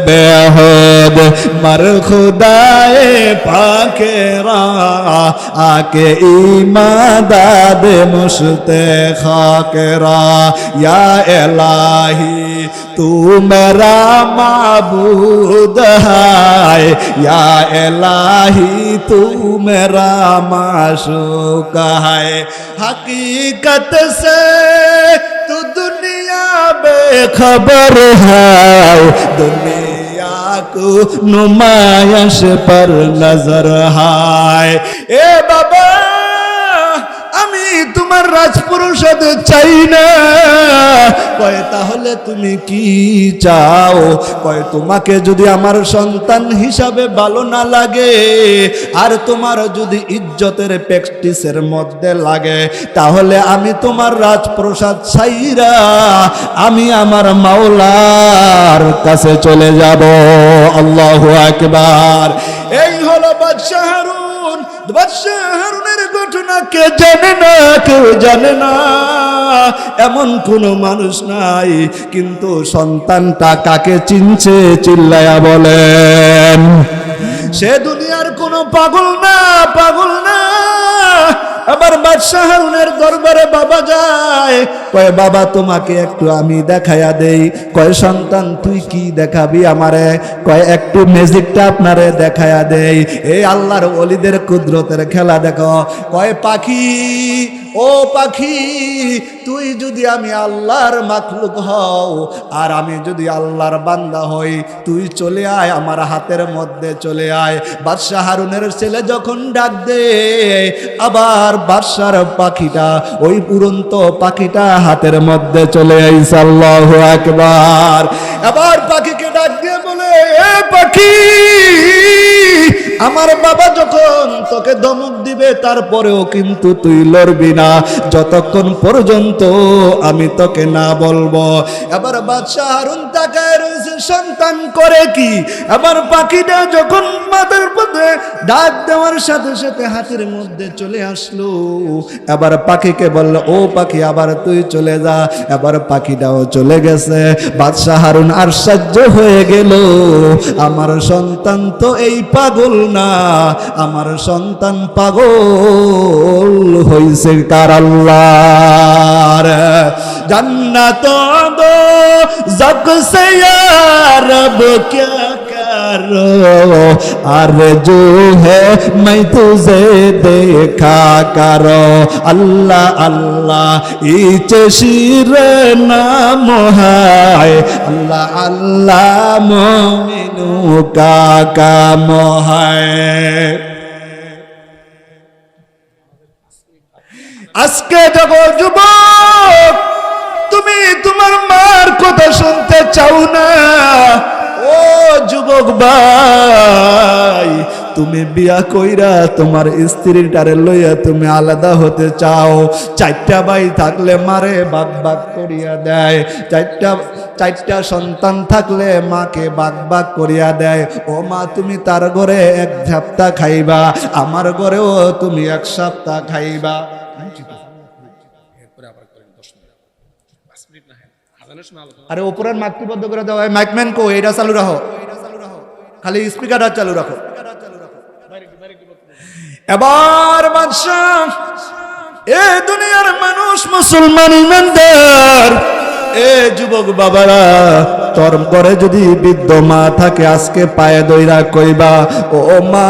बेहद। मर खुदाए पाकेरा, आके ईमादाद मुश्ते खाकेरा या इलाही, तू मेरा माबूद है या इलाही, तू मेरा माशूक है हकीकत से तू दुनिया बेखबर है दुनिया کو نمایش پر نظر ہائے اے بابا আমি তোমার রাজপুরুষ হতে চাই না। কয়, তাহলে তুমি কি চাও? কয়, তোমাকে যদি আমার সন্তান হিসাবে ভালো না লাগে, আর তোমার যদি ইজ্জতের প্র্যাকটিসের মধ্যে লাগে, তাহলে আমি তোমার রাজপ্রসাদ ছাইরা আমি আমার মাওলার কাছে চলে যাব। আল্লাহু আকবার। এই হলো বাদশাহ হারুন হারুনের ঘটনা কে জানে না, কেউ জানে না। এমন কোন মানুষ নাই, কিন্তু সন্তানটা কাকে চিনছে, চিল্লায়া বলেন। সে দুনিয়ার কোনো পাগল না পাগল না। আবার বাদশাহ হারুনের দরবারে বাবা যায়, কয়, বাবা, তোমাকে একটু আমি দেখাইয়া দেই। কয়, সন্তান, তুই কি দেখাবি আমারে? কয়, একটু ম্যাজিকটা আপনারে দেখাইয়া দেই। এই আল্লাহর অলিদের কুদরতের খেলা দেখো। কয়, পাখি ও পাখি, তুই যদি আমি আল্লাহর মাখলুক হও আর আমি যদি আল্লাহর বান্দা হই, তুই চলে আয় আমার হাতের মধ্যে চলে আয়। বাদশাহ হারুনের ছেলে যখন ডাক দে, আবার বাদশার পাখিটা, ওই উড়ন্ত পাখিটা হাতের মধ্যে চলে আইস আল্লাহু আকবার। আবার পাখিকে ডাক দিয়ে বলে, এ পাখি আমার বাবা যখন তোকে ধমক দিবে, তারপরেও কিন্তু তুই লড়বি না। যতক্ষণ পর্যন্ত আমি তোকে না বলব। এবার বাদশাহ হারুন তাকায় রয়েছে সন্তান করে কি? এবার পাখিটা যখন মাথার পথে ডাক দেওয়ার সাথে সাথে হাতের মধ্যে চলে আসলো। এবার পাখিকে বলল, ও পাখি, আবার তুই চলে যা। এবার পাখিটাও চলে গেছে। বাদশাহ হারুন সাহায্য হয়ে গেল। আমার সন্তান তো এই পাগল না আমার সন্তান পাগল হইছে কার আল্লাহর? জান্নাত দো জগ সে রব क्या करो आरज़ू है मैं तुझे देखा करो अल्लाह अल्लाह इच शीर नाम है अल्लाह अल्लाह मोमिनू का काम है আজকে যখন যুবক তুমি তোমার মার কথা শুনতে চাও না ও যুবক ভাই, তুমি বিয়া কইরা তোমার স্ত্রীটারে লইয়া তুমি আলাদা হতে চাও। চারটা ভাই থাকলে মারে বাগ বাগ করিয়া দেয়। চারটা চারটা সন্তান থাকলে মাকে বাগ বাগ করিয়া দেয়। ও মা, তুমি তার ঘরে এক সপ্তাহ খাইবা, আমার ঘরেও তুমি এক সপ্তাহ খাইবা। আরে ওপরের মাতৃবদ্ধ করে দেওয়া হয় মাইকম্যান কো এটা চালু রাখো। খালি স্পিকারটা চালু রাখো। এবার বাদশাহ এ দুনিয়ার মানুষ মুসলমান ইমানদার, এ যুবক বাবারা তোর ঘরে যদি বৃদ্ধ মা থাকে, আজকে পায়ে দইরা কইবা, ও মা,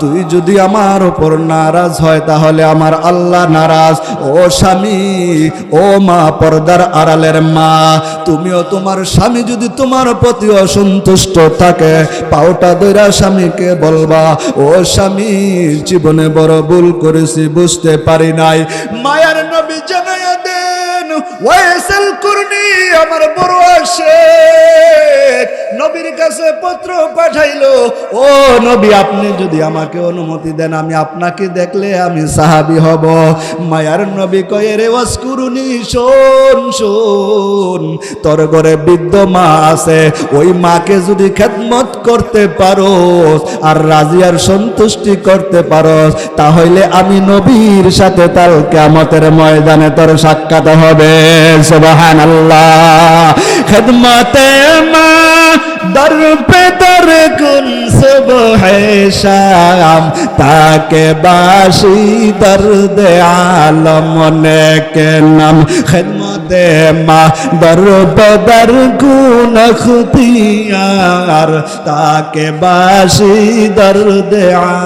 তুই যদি আমার উপর নারাজ হয়, তাহলে আমার আল্লাহ নারাজ। ও স্বামী, ও মা, পর্দার আড়ালের মা, তুমিও তোমার স্বামী, যদি তোমার প্রতি অসন্তুষ্ট থাকে, পাওটা দইরা স্বামীকে বলবা, ও স্বামী, জীবনে বড় ভুল করেছি, বুঝতে পারি নাই। মায়ার নবী জানাইয়া দেন, ওয়াইসাল কুরনি, আমার বড় নবীর কাছে পত্র পাঠাইলো, ও নবী, আপনি যদি আমাকে অনুমতি দেন, আমি আপনাকে দেখলে আমি সাহাবি হব। মায়ার নবী ওয়াসকুরুনি শোন শোন, তোর ঘরে বৃদ্ধ মা আছে। ওই মাকে যদি খেদমত করতে পারো আর রাজিয়ার সন্তুষ্টি করতে পারো তাহলে আমি নবীর সাথে তার কেমতের ময়দানে তোর সাক্ষাৎ হবে। সুবহানাল্লাহ। খেদমতে মা দর পে দর কুন সুবহ শাম তাকে বাসি দর্দ আলম কে নাম খেদমতে মা দর পে দর কুন খুদিয়ার তাকে বাসি দর্দ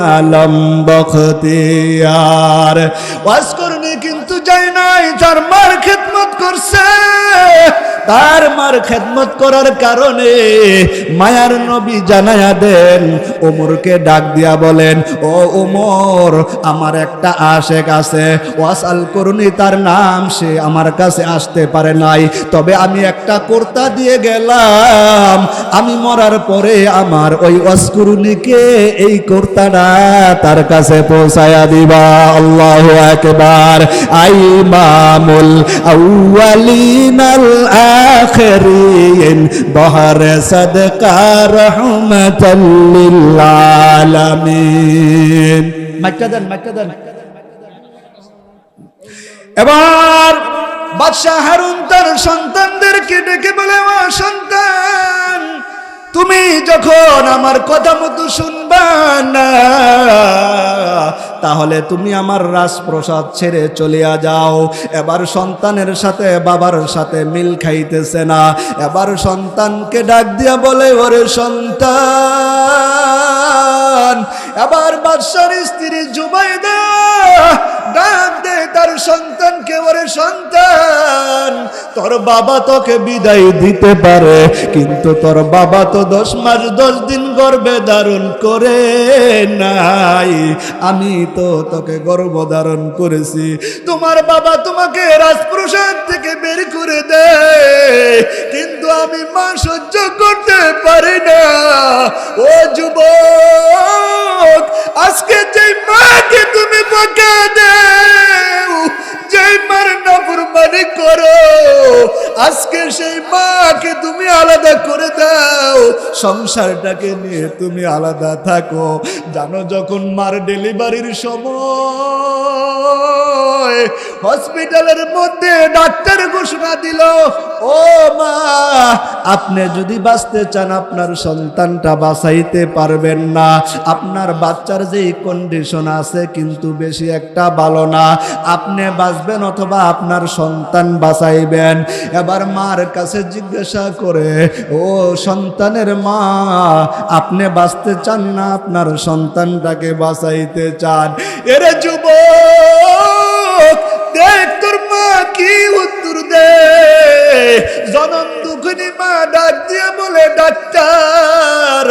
আলম বখতিয়ার ওয়াজ করনি কিন্তু যাই নাই তার মার খেদমত করছে। তার মার খেদমত করার কারণে মায়ার নবী জানায়া দেন ওমরকে ডাক দিয়া বলেন, ও ওমর আমার একটা আশেক আছে। ওয়াসাল করুনি, তার নাম সে আমার কাছে আসতে পারে নাই। তবে আমি একটা কর্তা দিয়ে গেলাম। আমি মরার পরে আমার ওই অস্কুরুনিকে এই কর্তাটা তার কাছে পৌঁছায়া দিবা। আল্লাহ একবার আইমামুল আউয়ালিনাল আখিরিন সদকা রহমাতাল লিল আলামিন মাইকটা দেন মাইকটা দেন এবার বাদশাহ হারুন তার সন্তানদেরকে ডেকে বলে ও সন্তান তুমি যখন আমার কথা মতো শুনবা না, তাহলে তুমি আমার রাজপ্রসাদ ছেড়ে চলিয়া যাও। এবার সন্তানের সাথে বাবার সাথে মিল খাইতেছে না। এবার সন্তানকে ডাক দিয়া বলে, ওরে সন্তান, এবার বাদশার স্ত্রী জুবাইদা, ডাক তার সন্তানকে ওরে সন্তান? তোর বাবা তোকে বিদায় দিতে পারে, কিন্তু তোর বাবা তো দশ মাস, দশ দিন গর্বে ধারণ করে নাই। আমি তো তোকে গর্ভ ধারণ করেছি। তোমার বাবা তোমাকে রাজপ্রসাদ থেকে বের করে দেয়, কিন্তু আমি মা সহ্য করতে পারি না। ও যুবক, আজকে যে মাকে তুমি বকা দেও তুমি আলাদা করে সংসারটাকে নিয়ে তুমি আলাদা থাকো। জানো যখন মার ডেলিভারির সময়, হসপিটালের মধ্যে ডাক্তার ঘোষণা দিল ও মা, আপনি যদি বাঁচতে চান, আপনার সন্তানটা বাঁচাইতে পারবেন না। আপনার বাচ্চার যেই কন্ডিশন আছে, কিন্তু বেশি একটা ভালো না। আপনি বাঁচবেন অথবা আপনার সন্তান বাঁচাইবেন। এবার মার কাছে জিজ্ঞাসা করে, ও সন্তানের মা, আপনি বাঁচতে চান না, আপনার সন্তানটাকে বাঁচাইতে চান? এরে যুবক, দেখ তোর মা কি উত্তর দে জনম দুঃখিনী মা ডাক দিয়ে বলে, ডাক্তার,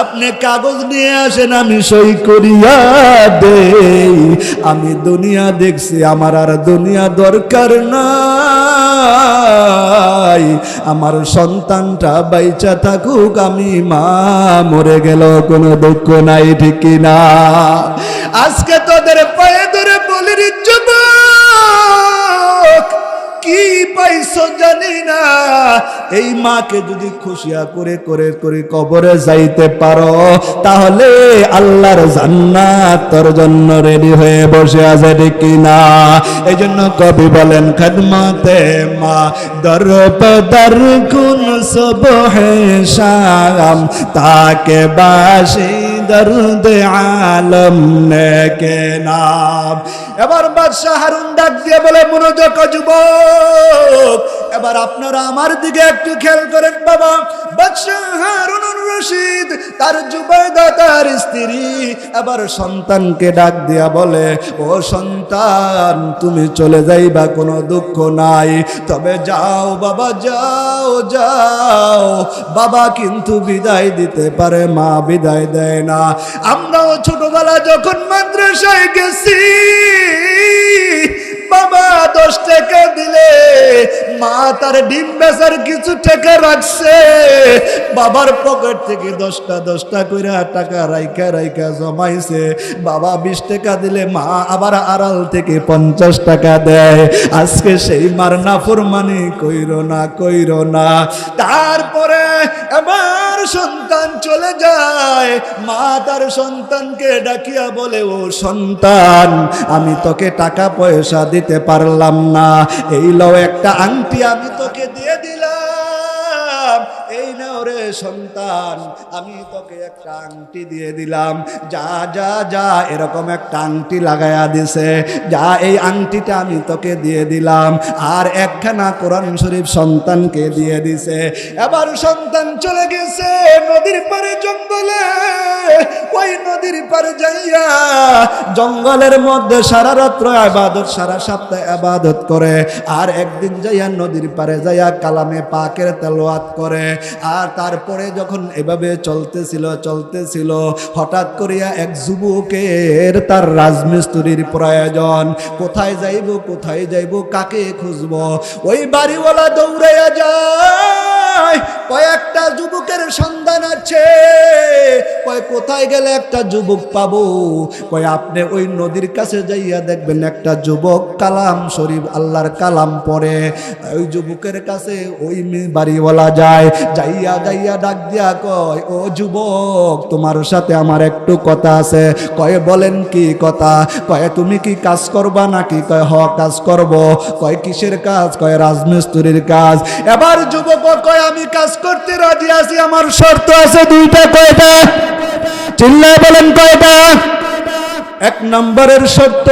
আপনি কাগজ নিয়ে আসেন, আমি সই করিয়া দেই। আমি দুনিয়া দেখছি, আমার আর দুনিয়া দরকার নাই। আমার সন্তানটা বাইচা থাকুক, আমি মা মরে গেল, কোনো দুঃখ নাই, ঠিক না আজকে তোদের পায়ে ধরে বলি এই মাকে যদি খুশিয়া করে করে করে কবরে যাইতে পারো, তাহলে আল্লাহর জান্নাত তোর জন্য রেডি হয়ে বসে আছে, ঠিক না? এই জন্য কবি বলেন, খদমতে মা দর পদর কুন সব শাম, তাকে বাসি দর্দ আলম নে কে নাম। এবার বাদশাহ হারুন ডাক দিয়ে বলে, মনোযোগ যুবক এবার আপনারা আমার দিকে একটু খেয়াল করেন বাবা। বাদশাহ হারুন রশিদ, তার জুবাইদা, তার স্ত্রী এবার সন্তানকে ডাক দিয়া বলে, ও সন্তান, তুমি চলে যাইবা, কোনো দুঃখ নাই। তবে যাও বাবা, যাও যাও। বাবা কিন্তু বিদায় দিতে পারে, মা বিদায় দেয় না। আমরাও ছোটবেলা যখন মাদ্রাসায় গেছি, বাবা দশ টাকা দিলে মা তার ডিম বেচার কিছু টাকা রাখছে। বাবার পকেট থেকে দশটা দশটা করে টাকা রাইকা রাইকা জমাইছে। বাবা বিশ টাকা দিলে মা আবার আড়াল থেকে পঞ্চাশ টাকা দেয়। আজকে সেই মার নাফরমানি কইর না কইর না। তারপরে এবার সন্তান চলে যায়। মা তার সন্তানকে ডাকিয়া বলে, ও সন্তান, আমি তোকে টাকা পয়সা দিতে পারলাম না। এই লও একটা আংটি, আমি তোকে দিয়ে দিলাম। এই নাও রে সন্তান, আমি তোকে একটা আংটি দিয়ে দিলাম। যা যা যা, এরকম একটা আংটি লাগায়া দিছে। যা, এই আংটিটা আমি তোকে দিয়ে দিলাম। আর একখানা কোরআন শরীফ সন্তানকে দিয়ে দিছে। এবার সন্তান চলে গেছে নদীর পারে জঙ্গলে। ওই নদীর পারে যাইয়া জঙ্গলের মধ্যে সারা রাত্র আবাদত, সারা সপ্তাহ আবাদত করে। আর একদিন যাইয়া নদীর পারে যাইয়া কালামে পাকের তেলোয়াত করে। আর তারপরে যখন এভাবে চলতেছিল চলতেছিল, হঠাৎ করিয়া এক যুবকের তার রাজমিস্ত্রির প্রয়োজন, কোথায় যাইব কোথায় যাইব, কাকে খুঁজব? ওই বাড়িওয়ালা দৌড়াইয়া যায়। কয়েকটা যুবকের সন্ধান আছে। কয়, কোথায় গেলে একটা যুবক পাবো? কয়, আপনি ওই নদীর কাছে যাইয়া দেখবেন একটা যুবক কালাম শরীফ, আল্লাহর কালাম পড়ে ওই যুবকের কাছে ওই বাড়িওয়ালা যায়, যাইয়া যাইয়া ডাক দিয়া কয়, ও যুবক, তোমার সাথে আমার একটু কথা আছে। কয়, বলেন কি কথা? কয়, তুমি কি কাজ করবা নাকি? কয়, হ, কাজ করব। কয়, কিসের কাজ? কয়, রাজমিস্ত্রির কাজ। এবার যুবক কয় আমি কাজ করতে রাজি আছি আমার শর্ত আছে দুইটা কয়টা? চিল্লায় বলেন কয়টা? এক নম্বরের শর্ত,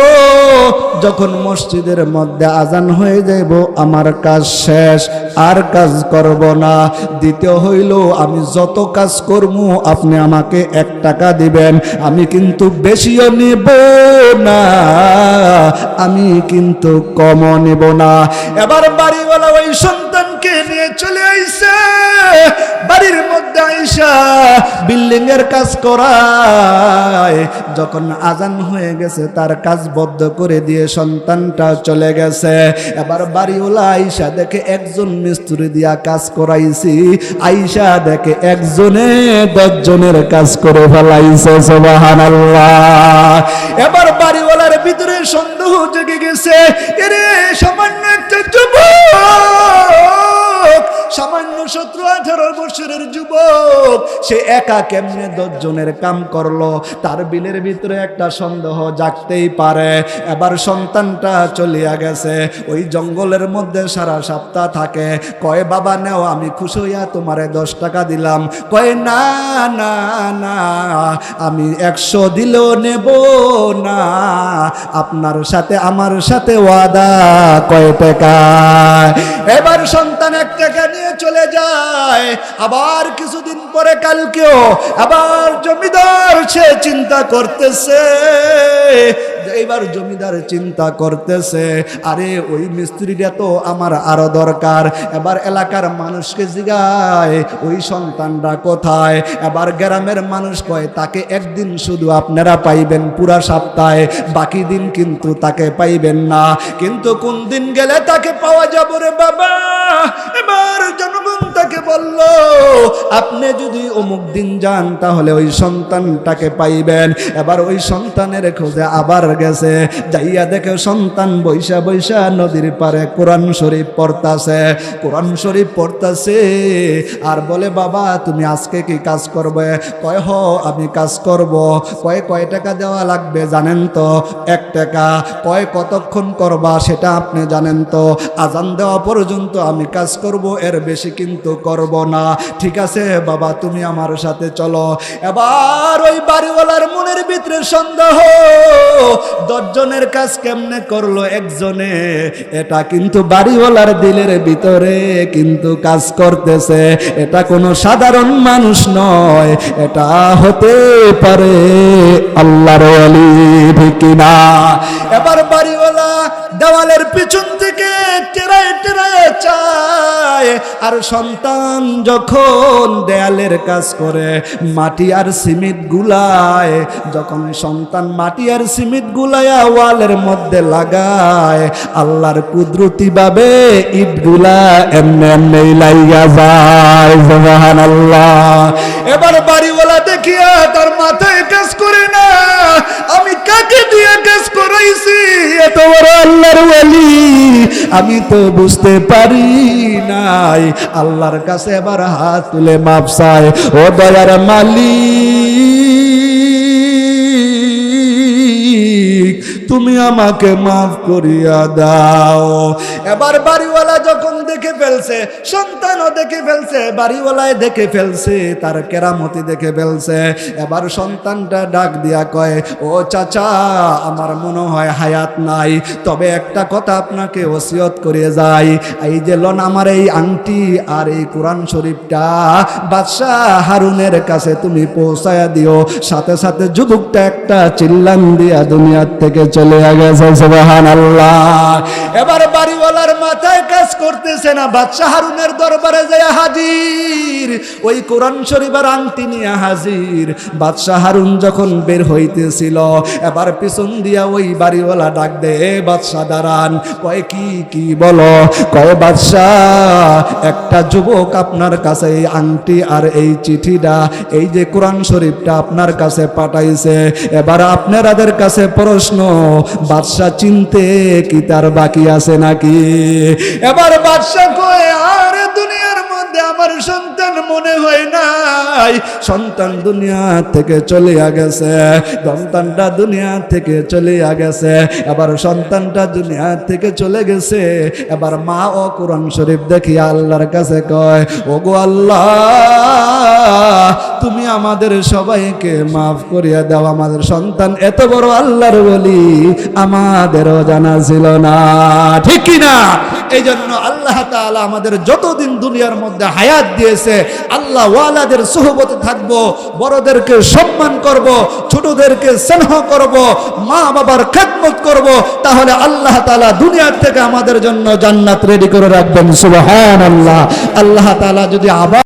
যখন মসজিদের মধ্যে আজান হয়ে যাইব, আমার কাজ শেষ, আর কাজ করব না। দ্বিতীয় হইল, আমি যত কাজ করব আপনি আমাকে এক টাকা দিবেন। আমি কিন্তু বেশিও নেব না, আমি কিন্তু কমও নেব না। এবার বাড়িওয়ালা ওই সন্তানকে নিয়ে চলে আইছে বাড়ির মধ্যে আইসা বিল্ডিং এর কাজ করায়। যখন আজান হয়ে গেছে, তার কাজ বদ্ধ করে দিয়ে সন্তানটা চলে গেছে। এবার বাড়িওয়ালা আইসা দেখে একজন মিস্ত্রি দিয়া কাজ করাইছি, আইসা দেখে একজনে দশজনের কাজ করে ফেলাইছে সোবাহান এবার বাড়িওয়ালার ভিতরে সন্দেহ জেগে গেছে, এরে সামান্য একটা যুবক! সামান্য সতেরো আঠারো বছরের যুবক, সে একা কেমনে দশজনের কাম করল? তার বিলের ভিতরে একটা সন্দেহ জাগতেই পারে। এবার সন্তানটা চলিয়া গেছে। ওই জঙ্গলের মধ্যে সারা সপ্তাহ থাকে। কয়, বাবা, নেও, আমি খুশি হইয়া তোমারে দশ টাকা দিলাম। কয়, না না না, আমি একশো দিলেও নেব না। আপনার সাথে, আমার সাথে ওয়াদা, কয় টাকা এবার সন্তান এক টাকা নিয়ে চলে যায়। আবার কিছুদিন পরে কালকেও আবার জমিদার সে চিন্তা করতেছে। এইবার জমিদার চিন্তা করতেছে, আরে ওই মিস্ত্রিটা তো আমার আরও দরকার। এবার এলাকার মানুষকে জিগায়, ওই সন্তানটা কোথায়? এবার গ্রামের মানুষ কয়, তাকে একদিন শুধু আপনারা পাইবেন পুরা সপ্তাহে, বাকি দিন কিন্তু তাকে পাইবেন না। কিন্তু কোন দিন গেলে তাকে পাওয়া যাবে রে বাবা। এবার জনগণ তাকে বলল, আপনি যদি অমুক দিন যান, তাহলে ওই সন্তানটাকে পাইবেন। এবার ওই সন্তানের খোঁজে আবার গেছে। যাইয়া দেখে সন্তান বৈশা বৈশা নদীর পারে কোরআন শরীফ পড়তাছে। কোরআন শরীফ পড়তাছে। আর বলে, বাবা, তুমি আজকে কি কাজ করবে? কয়, হ, আমি কাজ করব। কয় কয় টাকা দেওয়া লাগবে জানেন তো? এক টাকা। কয়, কতক্ষণ করবা সেটা আপনি জানেন তো? আজান দেওয়া পর্যন্ত আমি কাজ করব, এর বেশি কিন্তু করব না। ঠিক আছে, বাবা, তুমি আমার সাথে চলো। এবার ওই বাড়িওয়ালার মনের ভিতরে সন্দেহ। দশজনের কাজ কেমনে করল একজনে? এটা কিন্তু বাড়িওয়ালার দিলের ভিতরে কিন্তু কাজ করতেছে। এটা কোনো সাধারণ মানুষ নয়। এটা হতে পারে আল্লাহর অলি ঠিক না এবার বাড়িওয়ালা দেওয়ালের পিছন থেকে টেরায় টেরায় চায়। আর সন্তান যখন দেয়ালের কাজ করে, মাটি আর সিমেন্ট গুলায়। যখন সন্তান মাটি আর সিমেন্ট গুলায়া ওয়ালের মধ্যে লাগায়, আল্লাহর কুদরতি ভাবে ইটগুলা এমনি এমনি লাইয়া যায়, সুবহানাল্লাহ। এবার বাড়িওয়ালা দেখিয়া তার মাথায় কাজ করে না, আমি কাকে দিয়ে কাজ করাইছি? এত বড় আল্লাহর আমি তো বুঝতে পারি নাই। আল্লাহর কাছে এবার হাত তুলে মাপ চাই। ও দয়ার মালিক, তুমি আমাকে মাফ করিয়া দাও। এবার বাড়িওয়ালা যখন দেখে ফেলছে, সন্তানও দেখে ফেলছে, বাড়িওয়ালায় দেখে ফেলছে, তার কেরামতি দেখে ফেলছে। এবার সন্তানটা ডাক দিয়া কয়, ও চাচা, আমার মনে হয় হায়াত নাই। তবে একটা কথা আপনাকে ওসিয়ত করে যাই। এই যে লন আমার এই আংটি আর এই কোরআন শরীফটা, বাদশাহ হারুনের কাছে তুমি পৌঁছায়া দিও। সাথে সাথে যুবকটা একটা চিল্লান দিয়া দুনিয়ার থেকে চলে গেছে সুবহান আল্লাহ এবার বাড়িওয়ালার মাথায় কাজ করতেছে না। বাদশাহ হারুনের দরবারে যায় হাজির। ওই কোরআন শরীফের আংটি নিয়ে হাজির। বাদশাহ হারুন যখন বের হইতেছিল, এবার পিছন দিয়া ওই বাড়িওয়ালা ডাক দে বাদশাহ দাঁড়ান। কয়, কি কি বলো? কয় বাদশাহ একটা যুবক আপনার কাছে এই আংটি আর এই চিঠিটা, এই যে কোরআন শরীফটা আপনার কাছে পাঠাইছে। এবার আপনারাদের কাছে প্রশ্ন বাদশাহ চিনতে কি তার বাকি আছে নাকি? এবার বাদশাহ কয়ে আর আমার সন্তান মনে হয় নাই। সন্তান দুনিয়া থেকে চলে গেছে, সন্তানটা দুনিয়া থেকে চলে গেছে, এবার সন্তানটা দুনিয়া থেকে চলে গেছে, এবার মা ও কোরআন শরীফ দেখি আল্লাহর কাছে কয়, ওগো আল্লাহ, তুমি আমাদের সবাইকে মাফ করিয়া দাও, আমাদের সন্তান এত বড় আল্লাহর বলি আমাদেরও জানা ছিল না। ঠিক কি না এই জন্য আল্লাহ তালা আমাদের যতদিন দুনিয়ার মধ্যে হায়াত দিয়েছে, আল্লাহ ওয়ালাদের সোহবতে থাকব, বড়দেরকে সম্মান করব, ছোটদেরকে স্নেহ করব মা বাবার খেদমত করব, তাহলে আল্লাহ তালা দুনিয়ার থেকে আমাদের জন্য জান্নাত রেডি করে রাখবেন। সুবাহ আল্লাহ আল্লাহ তালা যদি আবার